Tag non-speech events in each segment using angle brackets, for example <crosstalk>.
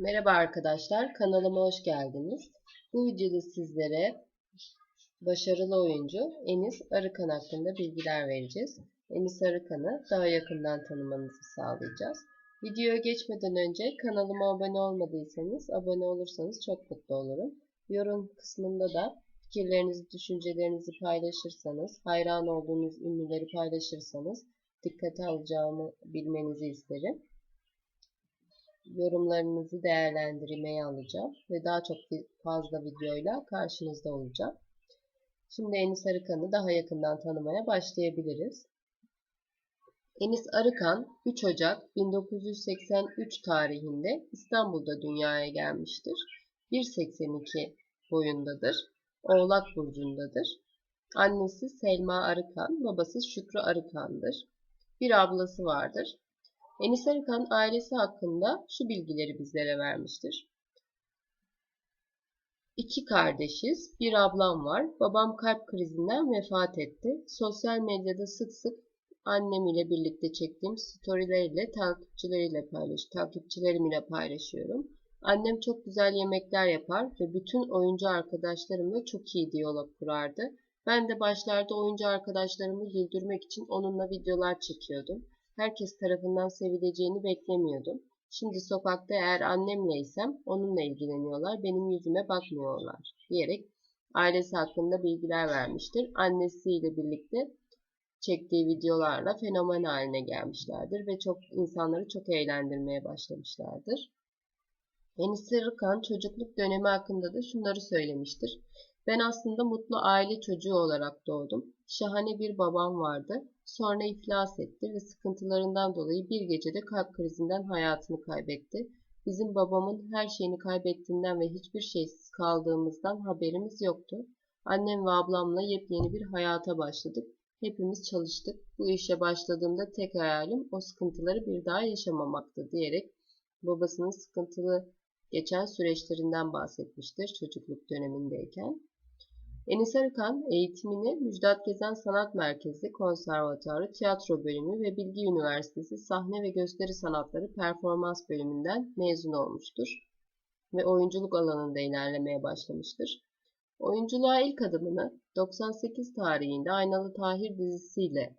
Merhaba arkadaşlar, kanalıma hoş geldiniz. Bu videoda sizlere başarılı oyuncu Enis Arıkan hakkında bilgiler vereceğiz. Enis Arıkan'ı daha yakından tanımanızı sağlayacağız. Videoya geçmeden önce kanalıma abone olmadıysanız abone olursanız çok mutlu olurum. Yorum kısmında da fikirlerinizi, düşüncelerinizi paylaşırsanız, hayran olduğunuz ünlüleri paylaşırsanız dikkate alacağımı bilmenizi isterim yorumlarınızı değerlendirmeye alacağım ve daha çok fazla videoyla karşınızda olacağım. Şimdi Enis Arıkan'ı daha yakından tanımaya başlayabiliriz. Enis Arıkan 3 Ocak 1983 tarihinde İstanbul'da dünyaya gelmiştir. 1.82 boyundadır. Oğlak burcundadır. Annesi Selma Arıkan, babası Şükrü Arıkan'dır. Bir ablası vardır. Enis Arıkan ailesi hakkında şu bilgileri bizlere vermiştir. İki kardeşiz, bir ablam var. Babam kalp krizinden vefat etti. Sosyal medyada sık sık annem ile birlikte çektiğim storyleriyle takipçileriyle paylaş, takipçilerim ile paylaşıyorum. Annem çok güzel yemekler yapar ve bütün oyuncu arkadaşlarımla çok iyi diyalog kurardı. Ben de başlarda oyuncu arkadaşlarımı güldürmek için onunla videolar çekiyordum herkes tarafından sevileceğini beklemiyordum. Şimdi sokakta eğer annemleysem onunla ilgileniyorlar, benim yüzüme bakmıyorlar diyerek ailesi hakkında bilgiler vermiştir. Annesiyle birlikte çektiği videolarla fenomen haline gelmişlerdir ve çok insanları çok eğlendirmeye başlamışlardır. Enis Rıkan çocukluk dönemi hakkında da şunları söylemiştir. Ben aslında mutlu aile çocuğu olarak doğdum. Şahane bir babam vardı. Sonra iflas etti ve sıkıntılarından dolayı bir gecede kalp krizinden hayatını kaybetti. Bizim babamın her şeyini kaybettiğinden ve hiçbir şeysiz kaldığımızdan haberimiz yoktu. Annem ve ablamla yepyeni bir hayata başladık. Hepimiz çalıştık. Bu işe başladığımda tek hayalim o sıkıntıları bir daha yaşamamaktı diyerek babasının sıkıntılı geçen süreçlerinden bahsetmiştir çocukluk dönemindeyken. Enis Arıkan eğitimini Müjdat Gezen Sanat Merkezi Konservatuarı Tiyatro Bölümü ve Bilgi Üniversitesi Sahne ve Gösteri Sanatları Performans Bölümünden mezun olmuştur ve oyunculuk alanında ilerlemeye başlamıştır. Oyunculuğa ilk adımını 98 tarihinde Aynalı Tahir dizisiyle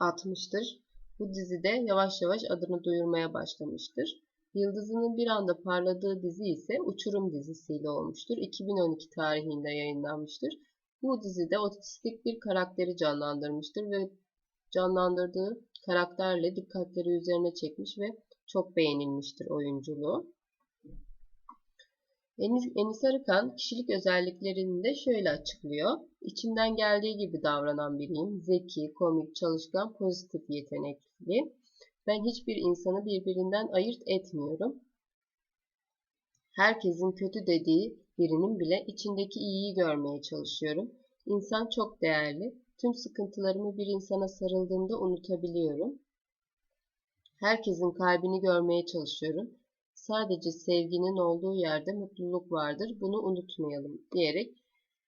atmıştır. Bu dizide yavaş yavaş adını duyurmaya başlamıştır. Yıldızının bir anda parladığı dizi ise Uçurum dizisiyle olmuştur. 2012 tarihinde yayınlanmıştır. Bu dizide otistik bir karakteri canlandırmıştır ve canlandırdığı karakterle dikkatleri üzerine çekmiş ve çok beğenilmiştir oyunculuğu. Enis, Enis Arıkan kişilik özelliklerini de şöyle açıklıyor. İçimden geldiği gibi davranan biriyim. Zeki, komik, çalışkan, pozitif yetenekli. Ben hiçbir insanı birbirinden ayırt etmiyorum. Herkesin kötü dediği birinin bile içindeki iyiyi görmeye çalışıyorum. İnsan çok değerli. Tüm sıkıntılarımı bir insana sarıldığımda unutabiliyorum. Herkesin kalbini görmeye çalışıyorum. Sadece sevginin olduğu yerde mutluluk vardır. Bunu unutmayalım diyerek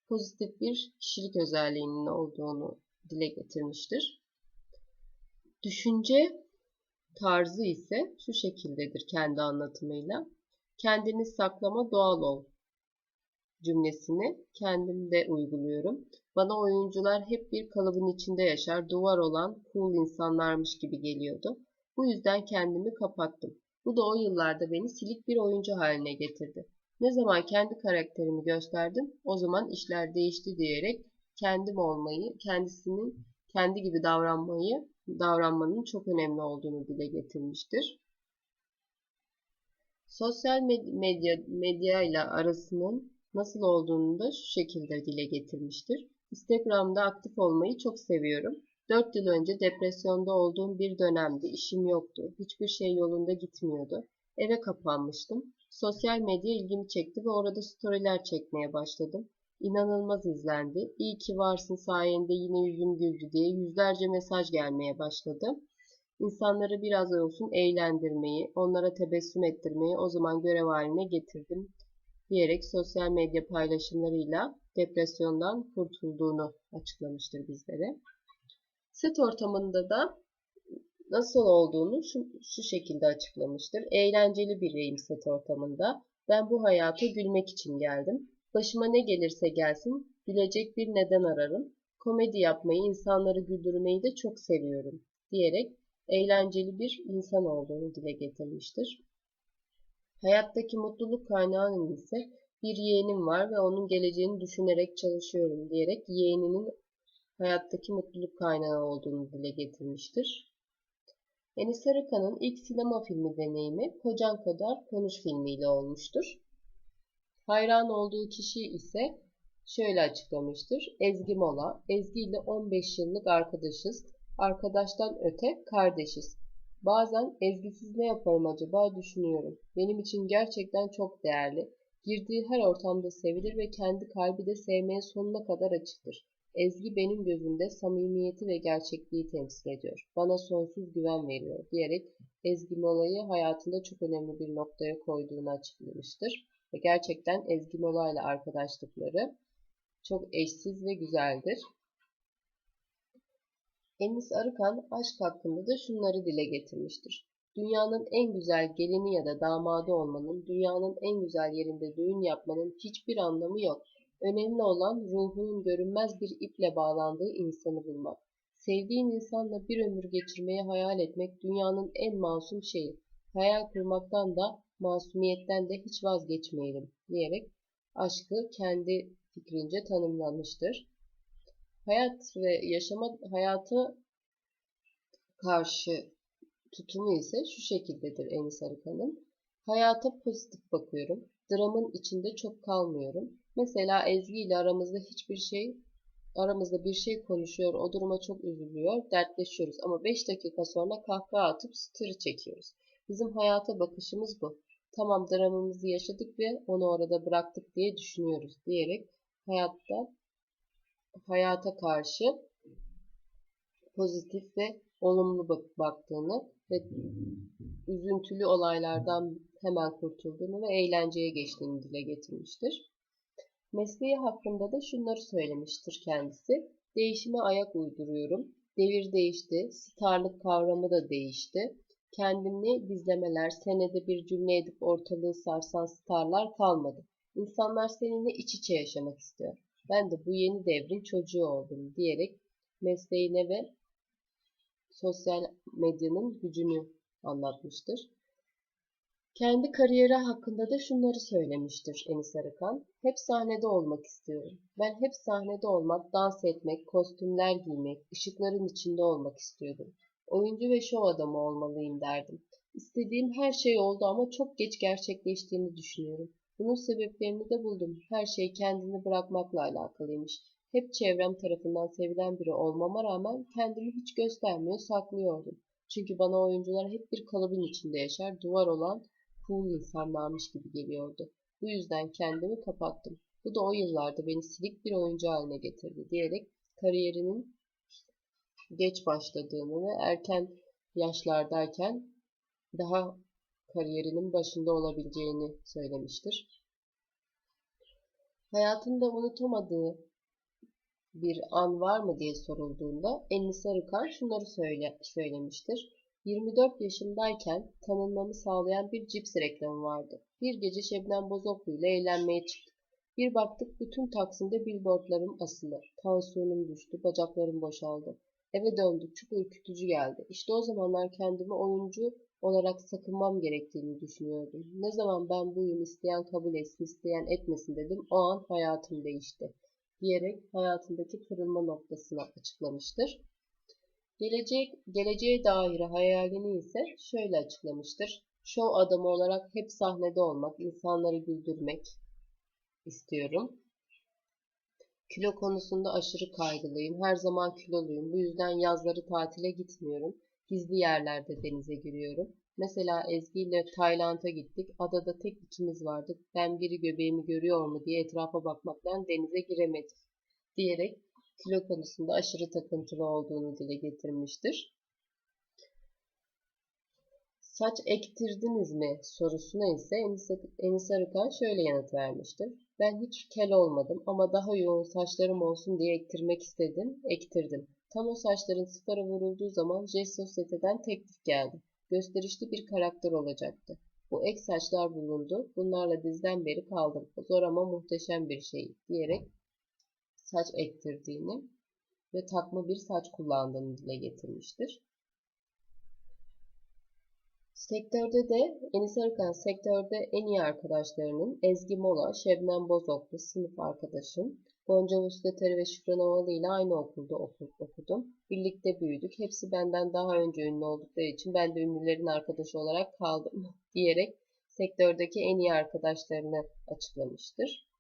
pozitif bir kişilik özelliğinin olduğunu dile getirmiştir. Düşünce tarzı ise şu şekildedir kendi anlatımıyla. Kendini saklama doğal ol cümlesini kendimde uyguluyorum. Bana oyuncular hep bir kalıbın içinde yaşar, duvar olan cool insanlarmış gibi geliyordu. Bu yüzden kendimi kapattım. Bu da o yıllarda beni silik bir oyuncu haline getirdi. Ne zaman kendi karakterimi gösterdim, o zaman işler değişti diyerek kendim olmayı, kendisinin kendi gibi davranmayı davranmanın çok önemli olduğunu dile getirmiştir. Sosyal medya, medya ile arasının nasıl olduğunu da şu şekilde dile getirmiştir. Instagram'da aktif olmayı çok seviyorum. 4 yıl önce depresyonda olduğum bir dönemde işim yoktu. Hiçbir şey yolunda gitmiyordu. Eve kapanmıştım. Sosyal medya ilgimi çekti ve orada storyler çekmeye başladım inanılmaz izlendi. İyi ki varsın sayende yine yüzüm güldü diye yüzlerce mesaj gelmeye başladı. İnsanları biraz olsun eğlendirmeyi, onlara tebessüm ettirmeyi o zaman görev haline getirdim diyerek sosyal medya paylaşımlarıyla depresyondan kurtulduğunu açıklamıştır bizlere. Set ortamında da Nasıl olduğunu şu, şu şekilde açıklamıştır. Eğlenceli bir reyim set ortamında. Ben bu hayata gülmek için geldim. Başıma ne gelirse gelsin, gülecek bir neden ararım. Komedi yapmayı, insanları güldürmeyi de çok seviyorum diyerek eğlenceli bir insan olduğunu dile getirmiştir. Hayattaki mutluluk kaynağının ise bir yeğenim var ve onun geleceğini düşünerek çalışıyorum diyerek yeğeninin hayattaki mutluluk kaynağı olduğunu dile getirmiştir. Enis Arıkan'ın ilk sinema filmi deneyimi Kocan Kadar Konuş filmiyle olmuştur. Hayran olduğu kişi ise şöyle açıklamıştır. Ezgi Mola, Ezgi ile 15 yıllık arkadaşız. Arkadaştan öte kardeşiz. Bazen ezgisiz ne yaparım acaba düşünüyorum. Benim için gerçekten çok değerli. Girdiği her ortamda sevilir ve kendi kalbi de sevmeye sonuna kadar açıktır. Ezgi benim gözümde samimiyeti ve gerçekliği temsil ediyor. Bana sonsuz güven veriyor diyerek Ezgi Mola'yı hayatında çok önemli bir noktaya koyduğunu açıklamıştır. Ve gerçekten Ezgi Mola ile arkadaşlıkları çok eşsiz ve güzeldir. Enis Arıkan aşk hakkında da şunları dile getirmiştir. Dünyanın en güzel gelini ya da damadı olmanın, dünyanın en güzel yerinde düğün yapmanın hiçbir anlamı yok. Önemli olan ruhunun görünmez bir iple bağlandığı insanı bulmak. Sevdiğin insanla bir ömür geçirmeyi hayal etmek dünyanın en masum şeyi. Hayal kurmaktan da masumiyetten de hiç vazgeçmeyelim diyerek aşkı kendi fikrince tanımlamıştır. Hayat ve yaşama hayatı karşı tutumu ise şu şekildedir Enis Arıkan'ın. Hayata pozitif bakıyorum. Dramın içinde çok kalmıyorum. Mesela Ezgi ile aramızda hiçbir şey aramızda bir şey konuşuyor, o duruma çok üzülüyor, dertleşiyoruz ama 5 dakika sonra kahkaha atıp stırı çekiyoruz. Bizim hayata bakışımız bu. Tamam dramımızı yaşadık ve onu orada bıraktık diye düşünüyoruz diyerek hayatta hayata karşı pozitif ve olumlu baktığını ve üzüntülü olaylardan hemen kurtulduğunu ve eğlenceye geçtiğini dile getirmiştir. Mesleği hakkında da şunları söylemiştir kendisi. Değişime ayak uyduruyorum. Devir değişti. Starlık kavramı da değişti. Kendini gizlemeler, senede bir cümle edip ortalığı sarsan starlar kalmadı. İnsanlar seninle iç içe yaşamak istiyor. Ben de bu yeni devrin çocuğu oldum diyerek mesleğine ve sosyal medyanın gücünü anlatmıştır. Kendi kariyeri hakkında da şunları söylemiştir Enis Arıkan. Hep sahnede olmak istiyorum. Ben hep sahnede olmak, dans etmek, kostümler giymek, ışıkların içinde olmak istiyordum. Oyuncu ve şov adamı olmalıyım derdim. İstediğim her şey oldu ama çok geç gerçekleştiğini düşünüyorum. Bunun sebeplerini de buldum. Her şey kendini bırakmakla alakalıymış. Hep çevrem tarafından sevilen biri olmama rağmen kendimi hiç göstermiyor, saklıyordum. Çünkü bana oyuncular hep bir kalıbın içinde yaşar, duvar olan cool insanlarmış gibi geliyordu. Bu yüzden kendimi kapattım. Bu da o yıllarda beni silik bir oyuncu haline getirdi diyerek kariyerinin geç başladığını ve erken yaşlardayken daha kariyerinin başında olabileceğini söylemiştir. Hayatında unutamadığı bir an var mı diye sorulduğunda Ennis Arıkan şunları söyle, söylemiştir. 24 yaşındayken tanınmamı sağlayan bir cips reklamı vardı. Bir gece Şebnem Bozoklu ile eğlenmeye çıktık. Bir baktık bütün Taksim'de billboardlarım asılı. Tansiyonum düştü, bacaklarım boşaldı. Eve döndük, çok ürkütücü geldi. İşte o zamanlar kendimi oyuncu olarak sakınmam gerektiğini düşünüyordum. Ne zaman ben buyum isteyen kabul etsin, isteyen etmesin dedim, o an hayatım değişti. Diyerek hayatındaki kırılma noktasını açıklamıştır. Gelecek, geleceğe dair hayalini ise şöyle açıklamıştır. Şov adamı olarak hep sahnede olmak, insanları güldürmek istiyorum. Kilo konusunda aşırı kaygılıyım. Her zaman kiloluyum. Bu yüzden yazları tatile gitmiyorum. Gizli yerlerde denize giriyorum. Mesela Ezgi ile Tayland'a gittik. Adada tek ikimiz vardık. Ben biri göbeğimi görüyor mu diye etrafa bakmaktan denize giremedik. Diyerek kilo konusunda aşırı takıntılı olduğunu dile getirmiştir. Saç ektirdiniz mi sorusuna ise Enis Arıkan şöyle yanıt vermiştir. Ben hiç kel olmadım ama daha yoğun saçlarım olsun diye ektirmek istedim, ektirdim. Tam o saçların sıfıra vurulduğu zaman J Sosyete'den teklif geldi. Gösterişli bir karakter olacaktı. Bu ek saçlar bulundu. Bunlarla dizden beri kaldım. Zor ama muhteşem bir şey diyerek saç ektirdiğini ve takma bir saç kullandığını dile getirmiştir. Sektörde de Enis Arıkan sektörde en iyi arkadaşlarının Ezgi Mola, Şebnem Bozoklu sınıf arkadaşım. Gonca Vuslateri ve Şükran Ovalı ile aynı okulda okudum. Birlikte büyüdük. Hepsi benden daha önce ünlü oldukları için ben de ünlülerin arkadaşı olarak kaldım <laughs> diyerek sektördeki en iyi arkadaşlarını açıklamıştır.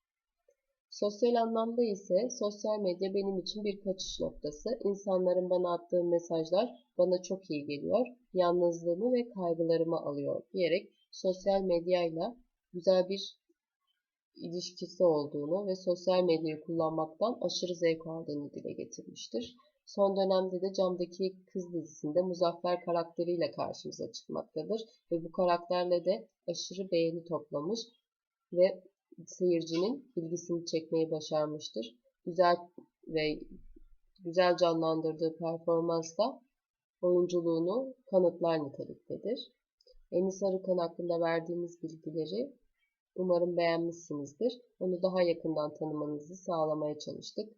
Sosyal anlamda ise sosyal medya benim için bir kaçış noktası. İnsanların bana attığı mesajlar bana çok iyi geliyor. Yalnızlığımı ve kaygılarımı alıyor diyerek sosyal medyayla güzel bir ilişkisi olduğunu ve sosyal medyayı kullanmaktan aşırı zevk aldığını dile getirmiştir. Son dönemde de Camdaki Kız dizisinde Muzaffer karakteriyle karşımıza çıkmaktadır ve bu karakterle de aşırı beğeni toplamış ve seyircinin ilgisini çekmeyi başarmıştır. Güzel ve güzel canlandırdığı performansla oyunculuğunu kanıtlar niteliktedir. Enis Arıkan hakkında verdiğimiz bilgileri umarım beğenmişsinizdir. Onu daha yakından tanımanızı sağlamaya çalıştık.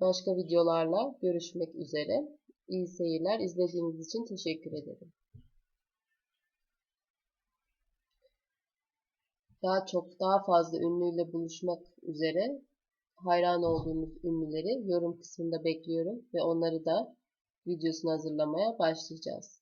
Başka videolarla görüşmek üzere. İyi seyirler. İzlediğiniz için teşekkür ederim. Daha çok, daha fazla ünlüyle buluşmak üzere hayran olduğumuz ünlüleri yorum kısmında bekliyorum ve onları da videosunu hazırlamaya başlayacağız.